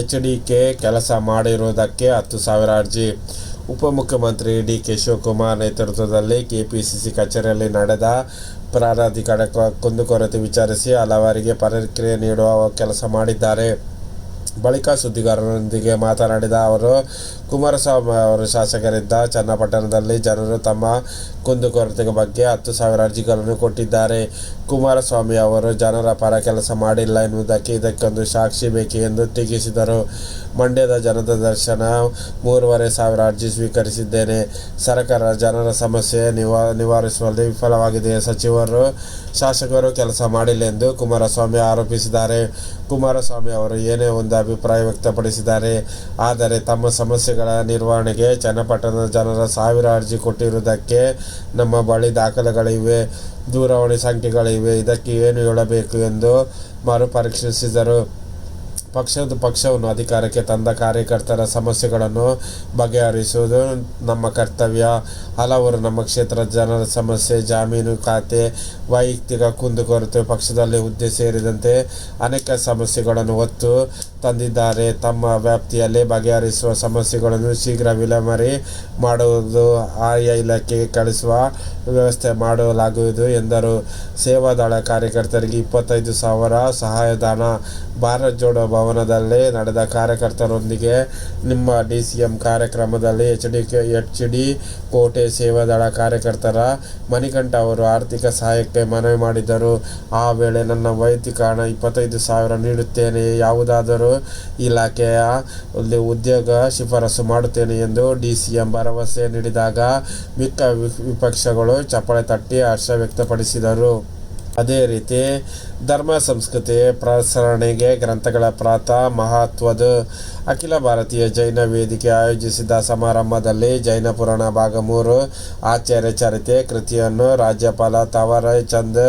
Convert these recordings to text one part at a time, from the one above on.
H ಕೆಲಸ ಮಾಡಿರುವುದಕ್ಕೆ ಹತ್ತು ಸಾವಿರ ಅರ್ಜಿ. ಉಪಮುಖ್ಯಮಂತ್ರಿ ಡಿ ಕೆ ಶಿವಕುಮಾರ್ ನೇತೃತ್ವದಲ್ಲಿ ಕೆಪಿಸಿಸಿ ಕಚೇರಿಯಲ್ಲಿ ನಡೆದ ಪ್ರಾಧಿಕಾರ ಕುಂದುಕೊರತೆ ವಿಚಾರಿಸಿ ಹಲವರಿಗೆ ಪ್ರತಿಕ್ರಿಯೆ ನೀಡುವ ಕೆಲಸ ಮಾಡಿದ್ದಾರೆ. ಬಳಿಕ ಸುದ್ದಿಗಾರರೊಂದಿಗೆ ಮಾತನಾಡಿದ ಅವರು, ಕುಮಾರಸ್ವಾಮಿ ಅವರು ಶಾಸಕರಿದ್ದ ಚನ್ನಪಟ್ಟಣದಲ್ಲಿ ಜನರು ತಮ್ಮ ಕುಂದುಕೊರತೆ ಬಗ್ಗೆ ಹತ್ತು ಸಾವಿರ ಅರ್ಜಿಗಳನ್ನು ಕೊಟ್ಟಿದ್ದಾರೆ. ಕುಮಾರಸ್ವಾಮಿ ಅವರು ಜನರ ಪರ ಕೆಲಸ ಮಾಡಿಲ್ಲ ಎನ್ನುವುದಕ್ಕೆ ಇದಕ್ಕೊಂದು ಸಾಕ್ಷಿ ಬೇಕು ಎಂದು ಟೀಕಿಸಿದರು. ಮಂಡ್ಯದ ಜನತಾ ದರ್ಶನ ಮೂರುವರೆ ಸಾವಿರ ಅರ್ಜಿ ಸ್ವೀಕರಿಸಿದ್ದೇನೆ. ಸರ್ಕಾರ ಜನರ ಸಮಸ್ಯೆ ನಿವಾ, ನಿವಾರಿಸುವಲ್ಲಿ ವಿಫಲವಾಗಿದೆ. ಸಚಿವರು, ಶಾಸಕರು ಕೆಲಸ ಮಾಡಿಲ್ಲ ಎಂದು ಕುಮಾರಸ್ವಾಮಿ ಆರೋಪಿಸಿದ್ದಾರೆ. ಕುಮಾರಸ್ವಾಮಿ ಅವರು ಏನೇ ಒಂದು ಅಭಿಪ್ರಾಯ ವ್ಯಕ್ತಪಡಿಸಿದ್ದಾರೆ. ಆದರೆ ತಮ್ಮ ಸಮಸ್ಯೆಗಳ ನಿರ್ವಹಣೆಗೆ ಚನ್ನಪಟ್ಟಣದ ಜನರ ಸಾವಿರ ಅರ್ಜಿ ಕೊಟ್ಟಿರುವುದಕ್ಕೆ ನಮ್ಮ ಬಳಿ ದಾಖಲೆಗಳಿವೆ. ದೂರವಾಣಿ ಸಂಖ್ಯೆಗಳಿವೆ. ಇದಕ್ಕೆ ಏನು ಹೇಳಬೇಕು ಎಂದು ಮರುಪರೀಕ್ಷಿಸಿದರು. ಪಕ್ಷದ ಪಕ್ಷವನ್ನು ಅಧಿಕಾರಕ್ಕೆ ತಂದ ಕಾರ್ಯಕರ್ತರ ಸಮಸ್ಯೆಗಳನ್ನು ಬಗೆಹರಿಸುವುದು ನಮ್ಮ ಕರ್ತವ್ಯ. ಹಲವರು ನಮ್ಮ ಕ್ಷೇತ್ರದ ಜನರ ಸಮಸ್ಯೆ, ಜಾಮೀನು ಖಾತೆ, ವೈಯಕ್ತಿಕ ಕುಂದುಕೊರತೆ ಪಕ್ಷದಲ್ಲಿ ಹುದ್ದೆ ಸೇರಿದಂತೆ ಅನೇಕ ಸಮಸ್ಯೆಗಳನ್ನು ಹೊತ್ತು ತಂದಿದ್ದಾರೆ. ತಮ್ಮ ವ್ಯಾಪ್ತಿಯಲ್ಲಿ ಬಗೆಹರಿಸುವ ಸಮಸ್ಯೆಗಳನ್ನು ಶೀಘ್ರ ವಿಲಂಬರಿ ಮಾಡುವುದು ಆಯಾ ಇಲಾಖೆಗೆ ಕಳಿಸುವ ವ್ಯವಸ್ಥೆ ಮಾಡಲಾಗುವುದು ಎಂದರು. ಸೇವಾದಳ ಕಾರ್ಯಕರ್ತರಿಗೆ ಇಪ್ಪತ್ತೈದು ಸಾವಿರ ಸಹಾಯಧನ, ಭಾರತ್ ಜೋಡೋ ಭವನದಲ್ಲಿ ನಡೆದ ಕಾರ್ಯಕರ್ತರೊಂದಿಗೆ ನಿಮ್ಮ ಡಿ ಸಿ ಎಂ ಕಾರ್ಯಕ್ರಮದಲ್ಲಿ H D K, H D Kote ಸೇವಾದಳ ಕಾರ್ಯಕರ್ತರ ಮಣಿಕಂಠ ಅವರು ಆರ್ಥಿಕ ಸಹಾಯಕ್ಕೆ ಮನವಿ ಮಾಡಿದರು ಆ ವೇಳೆ ನನ್ನ ವೈಯಕ್ತಿಕ ಹಣ ಇಪ್ಪತ್ತೈದು ಸಾವಿರ ನೀಡುತ್ತೇನೆ, ಯಾವುದಾದರೂ ಇಲಾಖೆಯ ಉದ್ಯೋಗ ಶಿಫಾರಸು ಮಾಡುತ್ತೇನೆ ಎಂದು ಡಿ ಸಿ ಎಂ ಭರವಸೆ ನೀಡಿದಾಗ ಮಿಕ್ಕ ವಿಪಕ್ಷಗಳು ಚಪ್ಪಳೆ ತಟ್ಟಿ ಹರ್ಷ ವ್ಯಕ್ತಪಡಿಸಿದರು. ಅದೇ ರೀತಿ ಧರ್ಮ ಸಂಸ್ಕೃತಿ ಪ್ರಸರಣೆಗೆ ಗ್ರಂಥಗಳ ಪ್ರಾತ ಮಹತ್ವದ ಅಖಿಲ ಭಾರತೀಯ ಜೈನ ವೇದಿಕೆ ಆಯೋಜಿಸಿದ ಸಮಾರಂಭದಲ್ಲಿ ಜೈನ ಪುರಾಣ ಭಾಗ ಮೂರು, ಆಚಾರ್ಯ ಚರಿತೆ, ಕೃತಿಯನ್ನು ರಾಜ್ಯಪಾಲ ತವರ ಚಂದ್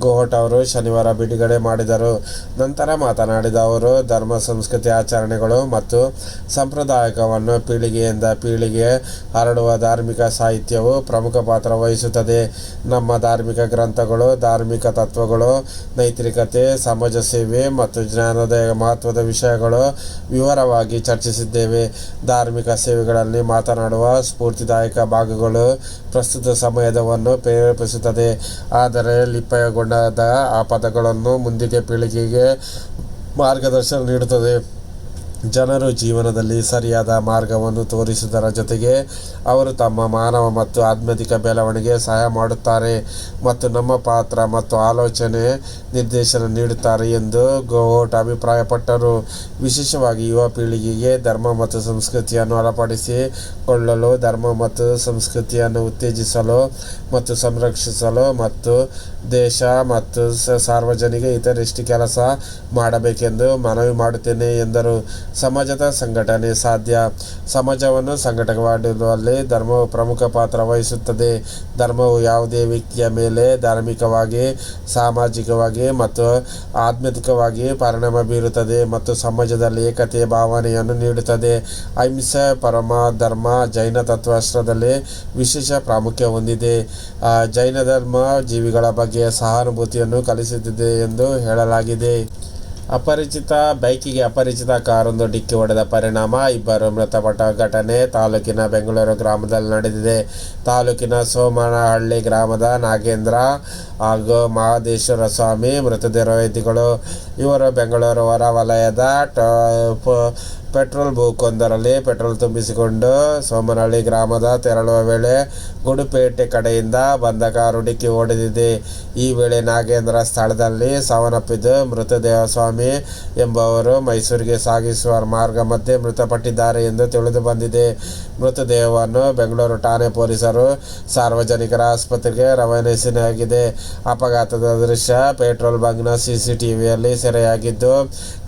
ಗೋಹಟ್ ಅವರು ಶನಿವಾರ ಬಿಡುಗಡೆ ಮಾಡಿದರು. ನಂತರ ಮಾತನಾಡಿದ ಅವರು, ಧರ್ಮ, ಸಂಸ್ಕೃತಿ ಆಚರಣೆಗಳು ಮತ್ತು ಸಂಪ್ರದಾಯಕವನ್ನು ಪೀಳಿಗೆಯಿಂದ ಪೀಳಿಗೆ ಹರಡುವ ಧಾರ್ಮಿಕ ಸಾಹಿತ್ಯವು ಪ್ರಮುಖ ಪಾತ್ರ ವಹಿಸುತ್ತದೆ. ನಮ್ಮ ಧಾರ್ಮಿಕ ಗ್ರಂಥಗಳು, ಧಾರ್ಮಿಕ ತತ್ವಗಳು, ನೈತಿಕತೆ ಸಮಾಜ ಸೇವೆ ಮತ್ತು ಜ್ಞಾನೋದಯ ಮಹತ್ವದ ವಿಷಯಗಳು ವಿವರವಾಗಿ ಚರ್ಚಿಸಿದ್ದೇವೆ. ಧಾರ್ಮಿಕ ಸೇವೆಗಳಲ್ಲಿ ಮಾತನಾಡುವ ಸ್ಫೂರ್ತಿದಾಯಕ ಭಾಗಗಳು ಪ್ರಸ್ತುತ ಸಮಯದವನ್ನು ಪ್ರೇರೇಪಿಸುತ್ತದೆ. ಆದರೆ ಲಿಪಯಗೊಂಡಾದ ಆ ಪದಗಳನ್ನು ಮುಂದಿನ ಪೀಳಿಗೆಗೆ ಮಾರ್ಗದರ್ಶನ ನೀಡುತ್ತದೆ. ಜನರು ಜೀವನದಲ್ಲಿ ಸರಿಯಾದ ಮಾರ್ಗವನ್ನು ತೋರಿಸುವುದರ ಜೊತೆಗೆ ಅವರು ತಮ್ಮ ಮಾನವ ಮತ್ತು ಆಧ್ಯಾತ್ಮಿಕ ಬೆಳವಣಿಗೆ ಸಹಾಯ ಮಾಡುತ್ತಾರೆ ಮತ್ತು ನಮ್ಮ ಪಾತ್ರ ಮತ್ತು ಆಲೋಚನೆ ನಿರ್ದೇಶನ ನೀಡುತ್ತಾರೆ ಎಂದು ಗೋಹೋಟ್ ಅಭಿಪ್ರಾಯಪಟ್ಟರು. ವಿಶೇಷವಾಗಿ ಯುವ ಪೀಳಿಗೆಗೆ ಧರ್ಮ ಮತ್ತು ಸಂಸ್ಕೃತಿಯನ್ನು ಅಳಪಡಿಸಿಕೊಳ್ಳಲು ಧರ್ಮ ಮತ್ತು ಸಂಸ್ಕೃತಿಯನ್ನು ಉತ್ತೇಜಿಸಲು ಮತ್ತು ಸಂರಕ್ಷಿಸಲು ಮತ್ತು ದೇಶ ಮತ್ತು ಸಾರ್ವಜನಿಕ ಹಿತದೃಷ್ಟಿ ಕೆಲಸ ಮಾಡಬೇಕೆಂದು ಮನವಿ ಮಾಡುತ್ತೇನೆ ಎಂದರು. ಸಮಾಜದ ಸಂಘಟನೆ ಸಾಧ್ಯ. ಸಮಾಜವನ್ನು ಸಂಘಟನೆಗೊಳಿಸುವಲ್ಲಿ ಧರ್ಮವು ಪ್ರಮುಖ ಪಾತ್ರ ವಹಿಸುತ್ತದೆ. ಧರ್ಮವು ಯಾವುದೇ ವ್ಯಕ್ತಿಯ ಮೇಲೆ ಧಾರ್ಮಿಕವಾಗಿ, ಸಾಮಾಜಿಕವಾಗಿ ಮತ್ತು ಆಧ್ಯಾತ್ಮಿಕವಾಗಿ ಪರಿಣಾಮ ಬೀರುತ್ತದೆ ಮತ್ತು ಸಮಾಜದಲ್ಲಿ ಏಕತೆಯ ಭಾವನೆಯನ್ನು ನೀಡುತ್ತದೆ. ಅಹಿಂಸೆ, ಪರಮ ಧರ್ಮ, ಜೈನ ತತ್ವಶಾಸ್ತ್ರದಲ್ಲಿ ವಿಶೇಷ ಪ್ರಾಮುಖ್ಯ ಹೊಂದಿದೆ. ಜೈನ ಧರ್ಮ ಜೀವಿಗಳ ಬಗ್ಗೆ ಸಹಾನುಭೂತಿಯನ್ನು ಕಲಿಸುತ್ತಿದೆ ಎಂದು ಹೇಳಲಾಗಿದೆ. ಅಪರಿಚಿತ, ಬೈಕಿಗೆ ಅಪರಿಚಿತ ಕಾರೊಂದು ಡಿಕ್ಕಿ ಹೊಡೆದ ಪರಿಣಾಮ ಇಬ್ಬರು ಮೃತಪಟ್ಟ ಘಟನೆ ತಾಲೂಕಿನ ಬೆಂಗಳೂರು ಗ್ರಾಮದಲ್ಲಿ ನಡೆದಿದೆ. ತಾಲೂಕಿನ ಸೋಮನಹಳ್ಳಿ ಗ್ರಾಮದ ನಾಗೇಂದ್ರ ಹಾಗೂ ಮಹದೇಶ್ವರ ಸ್ವಾಮಿ ಮೃತದೇಹಗಳು ಇವರು ಬೆಂಗಳೂರು ಹೊರ ವಲಯದ ಪೆಟ್ರೋಲ್ ಬೂಕೊಂದರಲ್ಲಿ ಪೆಟ್ರೋಲ್ ತುಂಬಿಸಿಕೊಂಡು ಸೋಮನಹಳ್ಳಿ ಗ್ರಾಮದ ತೆರಳುವ ವೇಳೆ ಗುಡುಪೇಟೆ ಕಡೆಯಿಂದ ಬಂದ ಕಾರು ಡಿಕ್ಕಿ ಹೊಡೆದಿದೆ ಈ ವೇಳೆ ನಾಗೇಂದ್ರ ಸ್ಥಳದಲ್ಲಿ ಸಾವನ್ನಪ್ಪಿದ್ದು ಮೃತದೇಹ ಸ್ವಾಮಿ ಎಂಬುವರು ಮೈಸೂರಿಗೆ ಸಾಗಿಸುವ ಮಾರ್ಗ ಮಧ್ಯೆ ಮೃತಪಟ್ಟಿದ್ದಾರೆ ಎಂದು ತಿಳಿದು ಬಂದಿದೆ. ಮೃತದೇಹವನ್ನು ಬೆಂಗಳೂರು ಠಾಣೆ ಪೊಲೀಸರು ಸಾರ್ವಜನಿಕರ ಆಸ್ಪತ್ರೆಗೆ ರವಾನಿಸಲಾಗಿದೆ ಅಪಘಾತದ ದೃಶ್ಯ ಪೆಟ್ರೋಲ್ ಬಂಕ್ನ ಸಿಸಿಟಿವಿಯಲ್ಲಿ ಸೆರೆಯಾಗಿದ್ದು,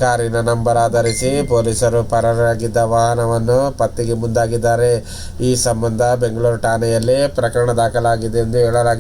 ಕಾರಿನ ನಂಬರ್ ಆಧರಿಸಿ ಪೊಲೀಸರು ಪರಾರಾಗಿದ್ದ ವಾಹನವನ್ನು ಪತ್ತೆಗೆ ಮುಂದಾಗಿದ್ದಾರೆ. ಈ ಸಂಬಂಧ ಬೆಂಗಳೂರು ಠಾಣೆಯಲ್ಲಿ ಪ್ರಕರಣ ದಾಖಲಾಗಿದೆ ಎಂದು ಹೇಳಲಾಗಿದೆ.